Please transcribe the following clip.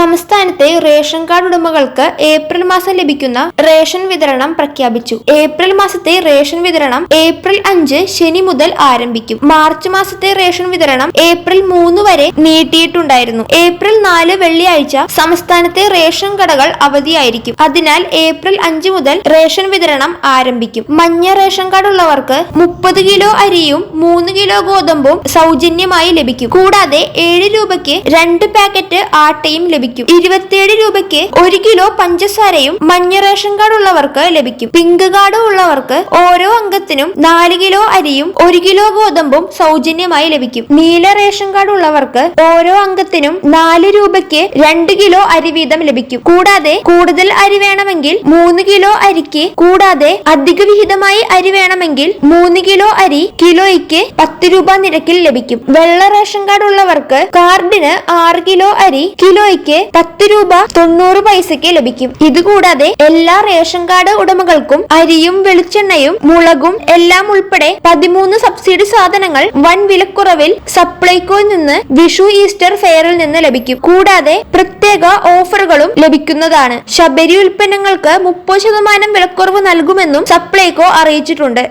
സംസ്ഥാനത്തെ ration card ഉടമകൾക്ക് April മാസം ലഭിക്കുന്ന റേഷൻ വിതരണം പ്രഖ്യാപിച്ചു. ഏപ്രിൽ മാസത്തെ റേഷൻ വിതരണം ഏപ്രിൽ അഞ്ച് ശനി മുതൽ ആരംഭിക്കും. മാർച്ച് മാസത്തെ റേഷൻ വിതരണം ഏപ്രിൽ മൂന്ന് വരെ നീട്ടിയിട്ടുണ്ടായിരുന്നു. ഏപ്രിൽ നാല് വെള്ളിയാഴ്ച സംസ്ഥാനത്തെ റേഷൻ കടകൾ അവധിയായിരിക്കും. അതിനാൽ ഏപ്രിൽ അഞ്ച് മുതൽ റേഷൻ വിതരണം ആരംഭിക്കും. മഞ്ഞ റേഷൻ കാർഡ് ഉള്ളവർക്ക് മുപ്പത് കിലോ അരിയും മൂന്ന് കിലോ ഗോതമ്പും സൗജന്യമായി ലഭിക്കും. കൂടാതെ ഏഴ് രൂപയ്ക്ക് രണ്ട് പാക്കറ്റ് ആട്ടയും ലഭിക്കും. ഇരുപത്തിയേഴ് രൂപയ്ക്ക് ഒരു കിലോ പഞ്ചസാരയും മഞ്ഞ റേഷൻ കാർഡ് ഉള്ളവർക്ക് ലഭിക്കും. പിങ്ക് കാർഡ് ഉള്ളവർക്ക് ഓരോ അംഗത്തിനും നാല് കിലോ അരിയും ഒരു കിലോ ഗോതമ്പും സൗജന്യമായി ലഭിക്കും. നീല റേഷൻ കാർഡ് ഉള്ളവർക്ക് ഓരോ അംഗത്തിനും നാല് രൂപയ്ക്ക് രണ്ട് കിലോ അരി വീതം ലഭിക്കും. കൂടാതെ കൂടുതൽ അരി വേണമെങ്കിൽ മൂന്ന് കിലോ അരിക്ക് കൂടാതെ അധിക വിഹിതമായി അരി വേണമെങ്കിൽ മൂന്ന് കിലോ അരി കിലോയ്ക്ക് പത്ത് രൂപ നിരക്കിൽ ലഭിക്കും. വെള്ള റേഷൻ കാർഡ് ഉള്ളവർക്ക് കാർഡിന് ആറ് കിലോ അരി കിലോയ്ക്ക് പത്ത് രൂപ തൊണ്ണൂറ് പൈസയ്ക്ക് ലഭിക്കും. ഇതുകൂടാതെ എല്ലാ റേഷൻ കാർഡ് ഉടമകൾക്കും അരിയും വെളിച്ചെണ്ണയും മുളകും എല്ലാം ഉൾപ്പെടെ പതിമൂന്ന് സബ്സിഡി സാധനങ്ങൾ വൻ വിലക്കുറവിൽ സപ്ലൈകോയിൽ നിന്ന് വിഷു ഈസ്റ്റർ ഫെയറിൽ നിന്ന് ലഭിക്കും. കൂടാതെ പ്രത്യേക ഓഫറുകളും ലഭിക്കുന്നതാണ്. ശബരി ഉൽപ്പന്നങ്ങൾക്ക് മുപ്പത് ശതമാനം വിലക്കുറവ് നൽകുമെന്നും സപ്ലൈകോ അറിയിച്ചിട്ടുണ്ട്.